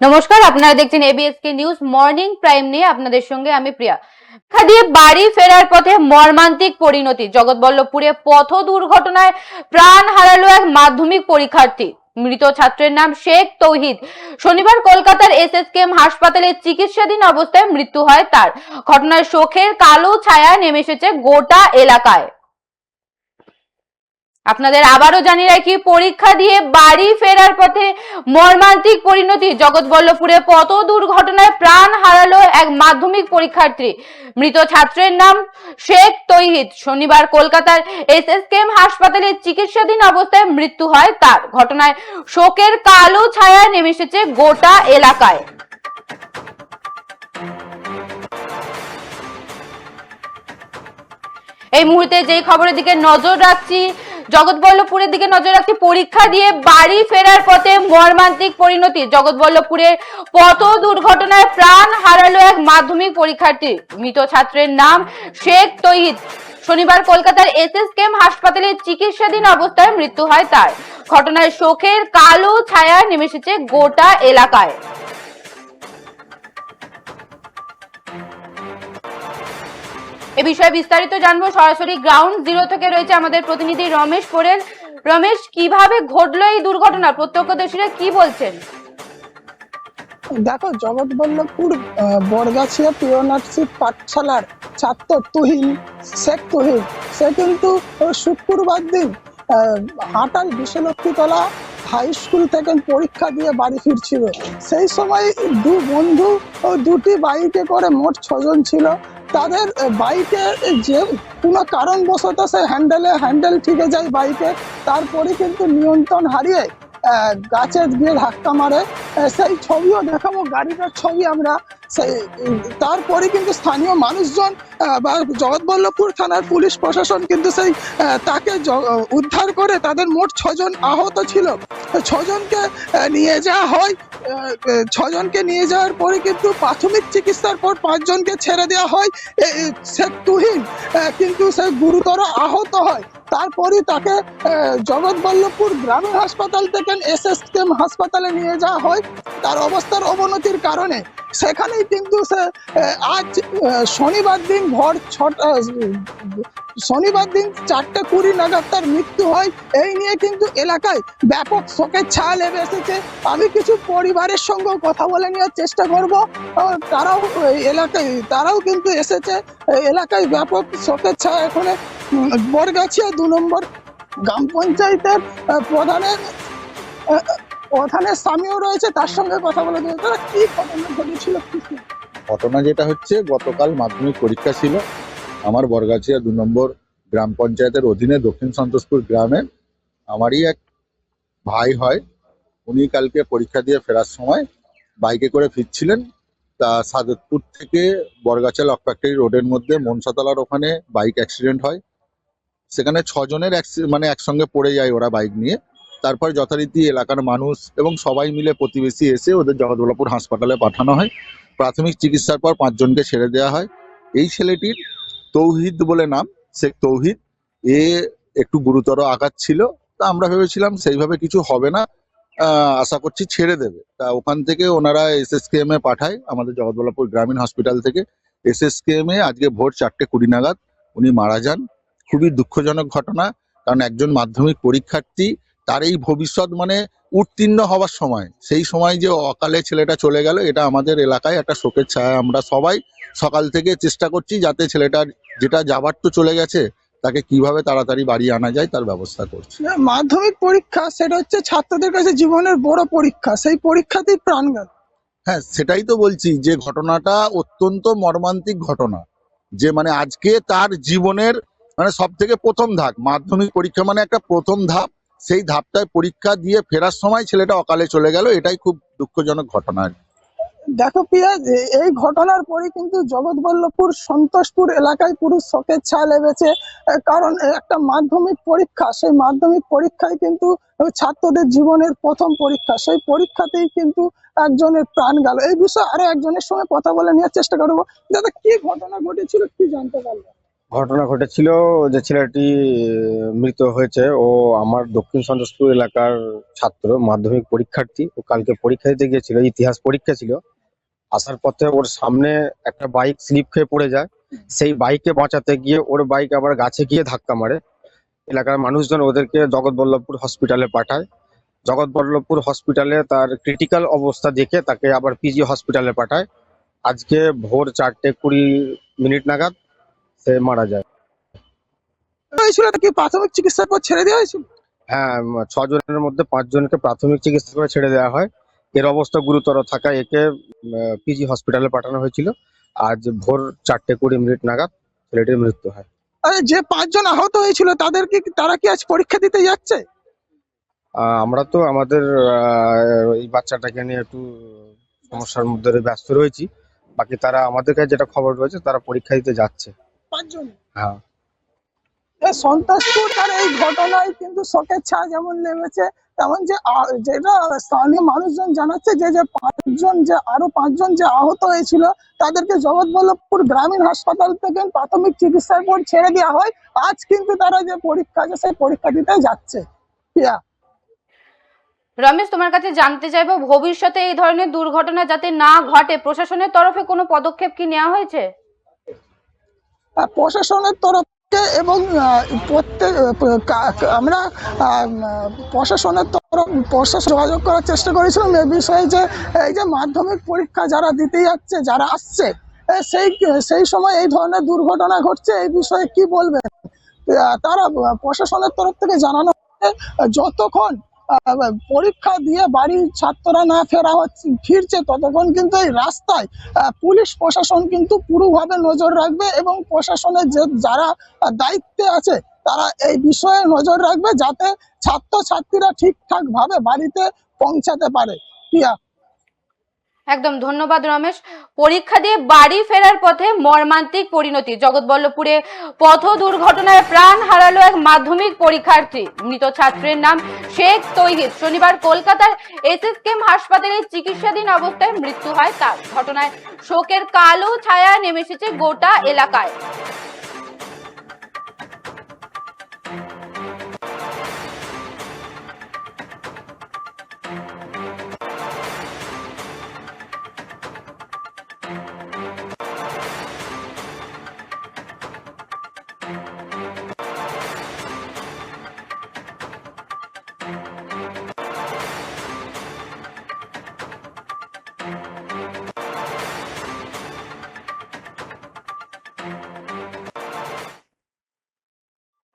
নমস্কার, আপনারা দেখছেন এবিএসকে নিউজ মর্নিং প্রাইম নিয়ে আপনাদের সঙ্গে আমি প্রিয়া। শিক্ষা দিয়ে বাড়ি ফেরার পথে মর্মান্তিক পরিণতি। জগৎবল্লভপুরে পথ দুর্ঘটনায় প্রাণ হারালো এক মাধ্যমিক পরীক্ষার্থী। মৃত ছাত্রের নাম শেখ তৌহিদ। শনিবার কলকাতার এসএসকেএম হাসপাতালে চিকিৎসাধীন অবস্থায় মৃত্যু হয় তার। ঘটনায় শোকের কালো ছায়া নেমে এসেছে গোটা এলাকায়। আপনাদের আবারও জানিয়ে রাখি, পরীক্ষা দিয়ে বাড়ি ফেরার পথে মর্মান্তিক পরিণতি। জগৎবল্লভপুরে পথ দুর্ঘটনায় প্রাণ হারালো এক মাধ্যমিক পরীক্ষার্থী। মৃত ছাত্রের নাম শেখ তৈহিদ শনিবার কলকাতার এসএসকেএম হাসপাতালে চিকিৎসাধীন অবস্থায় মৃত্যু হয় তার। ঘটনায় শোকের কালো ছায়া নেমে এসেছে গোটা এলাকায়। এই মুহূর্তে যেই খবরের দিকে নজর রাখছি জগৎবল্লভপুরের দিকে নজর রাখছি। পরীক্ষা দিয়ে বাড়ি ফেরার পথে মর্মান্তিক পরিণতি। জগৎবল্লভপুরের পথ দুর্ঘটনায় প্রাণ হারালো এক মাধ্যমিক পরীক্ষার্থী। মৃত ছাত্রের নাম শেখ তৈহিদ শনিবার কলকাতার এস এস কেম হাসপাতালে চিকিৎসাধীন অবস্থায় মৃত্যু হয় তার। ঘটনায় শোকের কালো ছায়া নেমে এসেছে গোটা এলাকায়। এ বিষয়ে বিস্তারিত জানব। সরাসরি গ্রাউন্ড জিরো থেকে রয়েছে আমাদের প্রতিনিধি রমেশ পোরেল। রমেশ, কীভাবে ঘটলো এই দুর্ঘটনা? প্রত্যক্ষদর্শীরা কি বলছেন? দেখো, জগৎবল্লভপুর বরগাছিয়া পিওনার্সিপ পাঠশালার ছাত্র তুহিন শেখ তুহিন। সে কিন্তু শুক্রবার দিন হাটাল বিশ্বলক্ষ্মীতলা হাই স্কুল থেকে পরীক্ষা দিয়ে বাড়ি ফিরছিল। সেই সময় দু বন্ধু ও দুটি বাইকে করে মোট ছজন ছিল। তাদের বাইকে যে কোনো কারণবশত সে হ্যান্ডেলে, হ্যান্ডেল ঠিকে যায় বাইকে, তারপরে কিন্তু নিয়ন্ত্রণ হারিয়ে গাছে গিয়ে ধাক্কা মারে। সেই ছবিও দেখাবো, গাড়িটার ছবি আমরা। সেই তারপরে কিন্তু স্থানীয় মানুষজন বা জগৎবল্লভপুর থানার পুলিশ প্রশাসন কিন্তু সেই তাকে উদ্ধার করে তাদের মোট ছজন আহত ছিল। ছজনকে নিয়ে যাওয়া হয়। ছজনকে নিয়ে যাওয়ার পরে কিন্তু প্রাথমিক চিকিৎসার পর পাঁচজনকে ছেড়ে দেওয়া হয়। এ, তুহিন কিন্তু সে গুরুতর আহত হয়। তারপরে তাকে জগৎবল্লভপুর গ্রামীণ হাসপাতাল থেকে এস এস কেম হাসপাতালে নিয়ে যাওয়া হয়। তার অবস্থার অবনতির কারণে সেখানেই কিন্তু সে আজ শনিবার দিন ভোর ছটা শনিবার দিন চারটে কুড়ি নাগাদ তার মৃত্যু হয়। এই নিয়ে কিন্তু এলাকায় ব্যাপক শোকের ছায়া নেমে এসেছে। আমি কিছু পরিবারের সঙ্গেও কথা বলে নেওয়ার চেষ্টা করব। তারাও এলাকায়, তারাও কিন্তু এসেছে। এলাকায় ব্যাপক শোকের ছায়া এখানে বরগাছিয়া দু নম্বর গ্রাম পঞ্চায়েতের প্রধানের প্রধানের স্বামীও রয়েছে, তার সঙ্গে কথা বলে দেবে। তারা কি ঘটনা ঘটেছিল? ঘটনা যেটা হচ্ছে, গতকাল মাধ্যমিক পরীক্ষা ছিল আমার বরগাছিয়া দু নম্বর গ্রাম পঞ্চায়েতের অধীনে দক্ষিণ সন্তোষপুর গ্রামে। আমারই এক ভাই হয়, উনি কালকে পরীক্ষা দিয়ে ফেরার সময় বাইকে করে ফিরছিলেন। তা সাদতপুর থেকে বরগাছা লক ফ্যাক্টরি রোডের মধ্যে মনসাতলার ওখানে বাইক অ্যাক্সিডেন্ট হয়। সেখানে ছজনের মানে একসঙ্গে পড়ে যায় ওরা বাইক নিয়ে। তারপর যথারীতি এলাকার মানুষ এবং সবাই মিলে প্রতিবেশী এসে ওদের জগৎবল্লভপুর হাসপাতালে পাঠানো হয়। প্রাথমিক চিকিৎসার পর পাঁচজনকে ছেড়ে দেওয়া হয়। এই ছেলেটির তৌহিদ বলে নাম শেখ তৌহিদ। এ একটু গুরুতর আঘাত ছিল। তা আমরা ভেবেছিলাম সেইভাবে কিছু হবে না। আশা করছি ছেড়ে দেবে। তা ওখান থেকে ওনারা এসএসকেএম এ পাঠায় আমাদের জগৎবল্লভপুর গ্রামীণ হসপিটাল থেকে। এসএসকেএম এ আজকে ভোর চারটে কুড়ি নাগাদ উনি মারা যান। খুবই দুঃখজনক ঘটনা কারণ একজন মাধ্যমিক পরীক্ষার্থী তার এই ভবিষ্যৎ মানে উত্তীর্ণ হওয়ার সময় সেই সময় যে অকালে ছেলেটা চলে গেল এটা আমাদের এলাকায় একটা শোকের ছায়া। আমরা সবাই সকাল থেকে চেষ্টা করছি যাতে ছেলেটার যেটা যাবার তো চলে গেছে তাকে কীভাবে তাড়াতাড়ি বাড়ি আনা যায় তার ব্যবস্থা করছি। মাধ্যমিক পরীক্ষা সেটা হচ্ছে ছাত্রদের কাছে জীবনের বড় পরীক্ষা সেই পরীক্ষাতেই প্রাণ গেল। হ্যাঁ সেটাই তো বলছি যে ঘটনাটা অত্যন্ত মর্মান্তিক ঘটনা যে মানে আজকে তার জীবনের মানে সব থেকে প্রথম ধাপ। মাধ্যমিক পরীক্ষা মানে একটা প্রথম ধাপ। সেই ধাপটায় পরীক্ষা দিয়ে ফেরার সময় ছেলেটা অকালে চলে গেল। এটাই খুব দুঃখজনক ঘটনা। দেখো পিয়া এই ঘটনার পরে কিন্তু জগৎবল্লভপুর, সন্তোষপুর এলাকায় পুরো শোকের ছায়া লেগেছে। কারণ একটা মাধ্যমিক পরীক্ষা, সেই মাধ্যমিক পরীক্ষায় কিন্তু ছাত্রদের জীবনের প্রথম পরীক্ষা। সেই পরীক্ষাতেই কিন্তু একজনের প্রাণ গেল। এই বিষয়ে আরও একজনের সঙ্গে কথা বলে নেওয়ার চেষ্টা করব। দাদা, কি ঘটনা ঘটেছিল, কি জানতে পারল? ঘটনা ঘটেছিল যে ছেলেটি মৃত হয়েছে। ও আমার দক্ষিণ সন্তোষপুর এলাকার ছাত্র, মাধ্যমিক পরীক্ষার্থী। ও কালকে পরীক্ষা দিতে গিয়েছিল, ইতিহাস পরীক্ষা ছিল। আসার পথে ওর সামনে একটা বাইক স্লিপ খেয়ে পড়ে যায়। সেই বাইকে বাঁচাতে গিয়ে ওর বাইক আবার গাছে গিয়ে ধাক্কা মারে। এলাকার মানুষজন ওদেরকে জগৎবল্লভপুর হসপিটালে পাঠায়। জগৎবল্লভপুর হসপিটালে তার ক্রিটিক্যাল অবস্থা দেখে তাকে আবার পিজি হসপিটালে পাঠায়। আজকে ভোর চারটে কুড়ি মিনিট নাগাদ সে মারা যায়। হয়েছিল কি প্রাথমিক চিকিৎসার পর ছেড়ে দেওয়া হয়েছিল? হ্যাঁ ছজনের মধ্যে পাঁচজনকে প্রাথমিক চিকিৎসা করে ছেড়ে দেওয়া হয়। এর অবস্থা গুরুতর থাকায় একে পিজি হসপিটালে পাঠানো হয়েছিল। আজ ভোর চারটে কুড়ি মিনিট নাগাদ ছেলেটির মৃত্যু হয়। আরে যে পাঁচজন আহত হয়েছিল তাদেরকে তারা কি আজ পরীক্ষা দিতে যাচ্ছে? আমরা তো আমাদের এই বাচ্চাটাকে নিয়ে একটু সমস্যার মধ্যে ব্যস্ত রয়েছি। বাকি তারা আমাদের কাছে যেটা খবর রয়েছে তারা পরীক্ষা দিতে যাচ্ছে। হ্যাঁ। সন্তোষপুর আর এই ঘটনায় কিন্তু শোকের ছায়া যেমন নেমেছে তেমন যে যেটা স্থানীয় মানুষজন জানাচ্ছে যে যে পাঁচজন যে আরও পাঁচজন যে আহত হয়েছিল তাদেরকে জগৎবল্লভপুর গ্রামীণ হাসপাতাল থেকে প্রাথমিক চিকিৎসার পর ছেড়ে দেওয়া হয়। আজ কিন্তু তারা যে পরীক্ষা আছে সেই পরীক্ষা দিতে যাচ্ছে। রমেশ তোমার কাছে জানতে চাইব ভবিষ্যতে এই ধরনের দুর্ঘটনা যাতে না ঘটে প্রশাসনের তরফে কোনো পদক্ষেপ কি নেওয়া হয়েছে? প্রশাসনের তরফ এবং প্রত্যেক আমরা প্রশাসনের তরফ, প্রশাসন যোগাযোগ করার চেষ্টা করেছিলাম এ বিষয়ে যে, এই যে মাধ্যমিক পরীক্ষা যারা দিতে যাচ্ছে, যারা আসছে সেই সেই সময় এই ধরনের দুর্ঘটনা ঘটছে, এই বিষয়ে কি বলবেন? তারা, প্রশাসনের তরফ থেকে জানানো যতক্ষণ পরীক্ষা দিয়ে বাড়ির ছাত্ররা না ফেরা হচ্ছে, ফিরছে ততক্ষণ কিন্তু এই রাস্তায় পুলিশ প্রশাসন কিন্তু পুরোভাবে নজর রাখবে এবং প্রশাসনের যে যারা দায়িত্বে আছে, তারা এই বিষয়ে নজর রাখবে যাতে ছাত্রছাত্রীরা ঠিকঠাক ভাবে বাড়িতে পৌঁছাতে পারে। একদম, ধন্যবাদ রমেশ। পরীক্ষা দিয়ে বাড়ি ফেরার পথে মর্মান্তিক পরিণতি। জগৎবল্লভপুরে পথ দুর্ঘটনায় প্রাণ হারালো এক মাধ্যমিক পরীক্ষার্থী। মৃত ছাত্রের নাম শেখ তৈহিদ। শনিবার কলকাতার এসএসকেএম হাসপাতালে চিকিৎসাধীন অবস্থায় মৃত্যু হয় তার। ঘটনায় শোকের কালো ছায়া নেমে এসেছে গোটা এলাকায়।